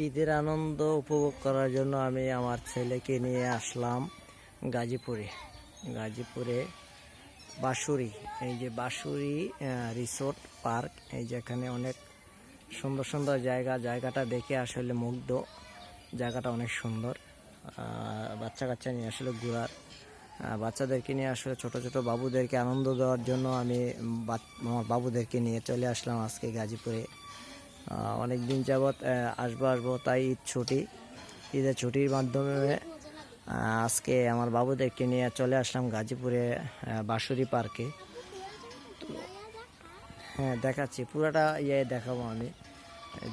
ঈদের আনন্দ উপভোগ করার জন্য আমি আমার ছেলেকে নিয়ে আসলাম গাজীপুরে। গাজীপুরে বাঁশুরি, এই যে বাঁশুরি রিসোর্ট পার্ক এই যেখানে অনেক সুন্দর সুন্দর জায়গা, জায়গাটা দেখে আসলে মুগ্ধ। জায়গাটা অনেক সুন্দর। বাচ্চা কাচ্চা নিয়ে আসলে ঘোরার। বাচ্চাদেরকে নিয়ে আসলে ছোট ছোট বাবুদেরকে আনন্দ দেওয়ার জন্য আমি আমার বাবুদেরকে নিয়ে চলে আসলাম আজকে গাজীপুরে। অনেক দিন যাবৎ আসব আসব, তাই ঈদ ছুটি। ঈদের ছুটির মাধ্যমে আজকে আমার বাবুদেরকে নিয়ে চলে আসলাম গাজীপুরে বাঁশুরি পার্কে। হ্যাঁ দেখাচ্ছি, পুরোটা ইয়ে দেখাবো আমি।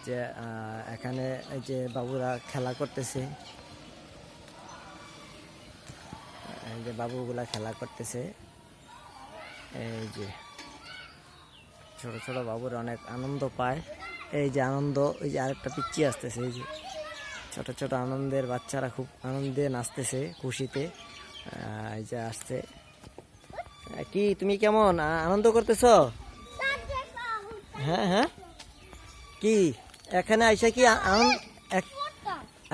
যে এখানে এই যে বাবুরা খেলা করতেছে। এই যে বাবুগুলা খেলা করতেছে। এই যে, ছোট ছোট বাবুরা অনেক আনন্দ পায়। এই যে আনন্দ ওই যে আরেকটা পিচ্ছি আসতেছে, এই যে ছোট ছোট আনন্দের বাচ্চারা খুব আনন্দে নাচতেছে খুশিতে। এই যে আসছে। কি, তুমি কেমন? আনন্দ করতেছ? হ্যাঁ হ্যাঁ। কি, এখানে আইসা কি আনন্দ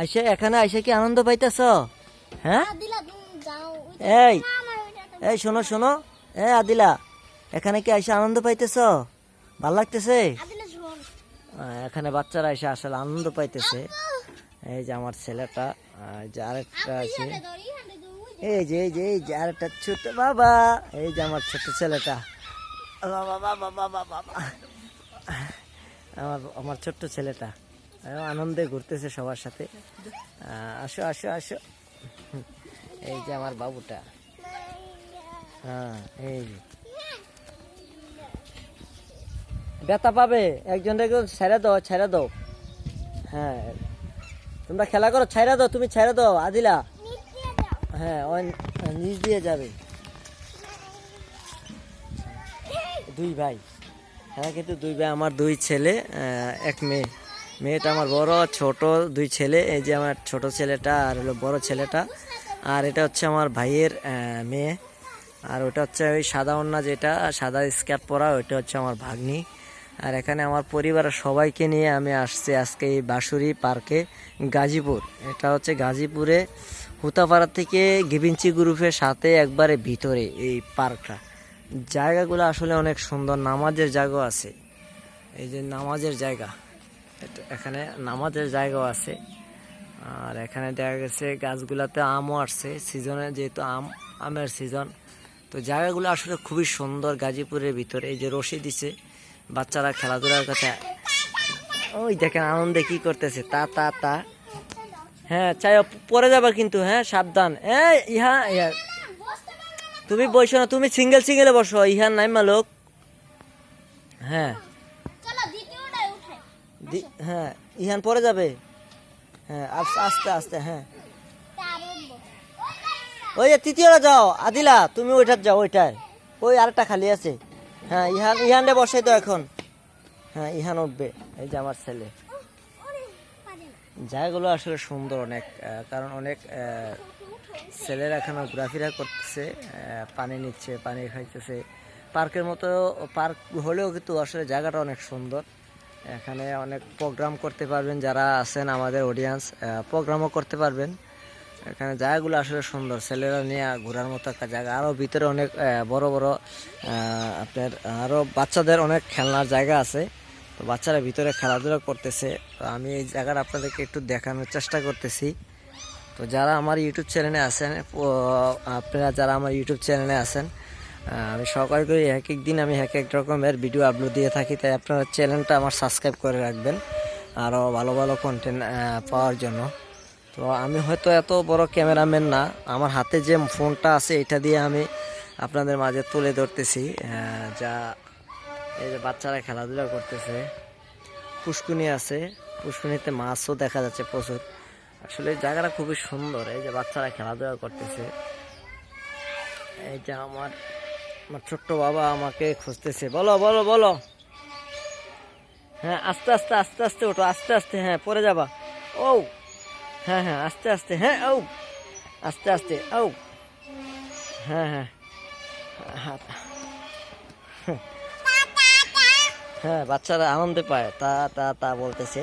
আইসা, এখানে আইসা কি আনন্দ পাইতেছ? হ্যাঁ? এই এই শোনো শোনো। এ আদিলা, এখানে কি আইসা আনন্দ পাইতেছ? ভালো লাগতেছে? এখানে বাচ্চারা এসে আসলে আনন্দ পাইতেছে। এই যে আমার ছেলেটা যে আরেকটা আছে। এই যে এই যে এই যে আরেকটা ছোট বাবা। এই যে আমার ছোট ছেলেটা। বাবা বাবা বাবা বাবা আমার আমার ছোট্ট ছেলেটা। আনন্দে ঘুরতেছে সবার সাথে। আসো আসো আসো। এই যে আমার বাবুটা। হ্যাঁ এই যে। ব্যথা পাবে। একজন একজন ছেড়ে দাও ছেড়ে দাও। হ্যাঁ। তোমরা খেলা করো, ছেড়ে দাও, তুমি ছেড়ে দাও, আদিলা। হ্যাঁ নিচ দিয়ে যাবে। দুই ভাই। হ্যাঁ কিন্তু দুই ভাই, আমার দুই ছেলে এক মেয়ে। মেয়েটা আমার বড়, ছোট, দুই ছেলে। এই যে আমার ছোট ছেলেটা আর হলো বড় ছেলেটা। আর এটা হচ্ছে আমার ভাইয়ের মেয়ে। আর ওটা হচ্ছে ওই সাদা ওন্না যেটা, সাদা স্ক্যাপ পরা, ওইটা হচ্ছে আমার ভাগ্নি। আর এখানে আমার পরিবারের সবাইকে নিয়ে আমি আসছি আজকে এই বাঁশুরি পার্কে গাজীপুর। এটা হচ্ছে গাজীপুরে হুতাপাড়া থেকে গিবিঞ্চি গ্রুপের সাথে একবারে ভিতরে এই পার্কটা। জায়গাগুলো আসলে অনেক সুন্দর, নামাজের জায়গাও আছে। এই যে নামাজের জায়গা এখানে নামাজের জায়গাও আছে। আর এখানে দেখা গেছে গাছগুলাতে আমও আসছে, সিজনে যেহেতু আম, আমের সিজন। তো জায়গাগুলো আসলে খুবই সুন্দর গাজীপুরের ভিতরে। এই যে রশি দিছে বাচ্চারা খেলাধুলার কথা। ওই দেখেন আনন্দে কি করতেছে তা তা তা। হ্যাঁ চাই পরে যাবা কিন্তু হ্যাঁ সাবধান। এই ইহা ইহা। তুমি বসো না তুমি সিঙ্গেল সিঙ্গেলে বসো ইহার নাই মালোক হ্যাঁ। হ্যাঁ ইহান পরে যাবে। হ্যাঁ আস- আস্তে আস্তে হ্যাঁ। ওই যে তৃতীয়টা যাও আদিলা তুমি ওইটার যাও ওইটায়। ওই আরেকটা খালি আছে। হ্যাঁ ইহান ইহানটা বসে তো এখন। হ্যাঁ ইহান উঠবে, এই যে আমার ছেলে। জায়গাগুলো আসলে সুন্দর অনেক কারণ অনেক ছেলেরা এখানে ঘোরাফেরা করতেছে পানি নিচ্ছে, পানি খাইতেছে। পার্কের মতো, পার্ক হলেও কিন্তু আসলে জায়গাটা অনেক সুন্দর। এখানে অনেক প্রোগ্রাম করতে পারবেন যারা আছেন আমাদের অডিয়েন্স প্রোগ্রামও করতে পারবেন। এখানে জায়গাগুলো আসলে সুন্দর। ছেলেরা নিয়ে ঘোরার মতো একটা জায়গা। আরও ভিতরে অনেক বড় বড় আপনার আরও বাচ্চাদের অনেক খেলনার জায়গা আছে। তো বাচ্চারা ভিতরে খেলাধুলা করতেছে। তো আমি এই জায়গাটা আপনাদেরকে একটু দেখানোর চেষ্টা করতেছি। তো যারা আমার ইউটিউব চ্যানেলে আছেন আপনারা যারা আমার ইউটিউব চ্যানেলে আছেন আমি সকাল করে এক এক দিন আমি এক এক রকমের ভিডিও আপলোড দিয়ে থাকি। তাই আপনারা চ্যানেলটা আমার সাবস্ক্রাইব করে রাখবেন। আরও ভালো ভালো কন্টেন্ট পাওয়ার জন্য। তো আমি হয়তো এত বড় ক্যামেরাম্যান না। আমার হাতে যে ফোনটা আছে, এটা দিয়ে আমি আপনাদের মাঝে তুলে ধরতেছি। যা এই যে বাচ্চারা খেলাধুলা করতেছে। পুষ্কুনি আছে। পুষ্কুনিতে মাছও দেখা যাচ্ছে প্রচুর। আসলে জায়গাটা খুবই সুন্দর। এই যে বাচ্চারা খেলাধুলা করতেছে। এই যে আমার আমার ছোট্ট বাবা আমাকে খুঁজতেছে। বলো বলো বলো। হ্যাঁ আস্তে আস্তে আস্তে আস্তে ওঠো। আস্তে আস্তে হ্যাঁ পরে যাবা। ও! হ্যাঁ হ্যাঁ আস্তে আস্তে হ্যাঁ ও আস্তে আস্তে ও হ্যাঁ হ্যাঁ হ্যাঁ বাচ্চারা আনন্দে পায়, তা তা তা বলতেছে।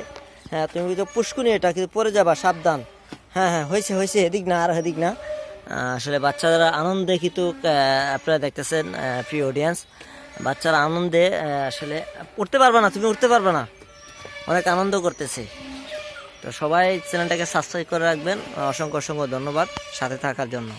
হ্যাঁ তুমি তো পুষ্কুনি, এটা কিন্তু পরে যাবা, সাবধান। হ্যাঁ হ্যাঁ হয়েছে হয়েছে, এদিক না, আর এদিক না। আসলে বাচ্চারা আনন্দে কিন্তু আপনারা দেখতেছেন প্রিয় অডিয়েন্স বাচ্চারা আনন্দে আসলে উঠতে পারবে না, তুমি উঠতে পারবে না। অনেক আনন্দ করতেছে। তো সবাই চ্যানেলটাকে সাবস্ক্রাইব করে রাখবেন। অসংখ্য অসংখ্য ধন্যবাদ সাথে থাকার জন্য।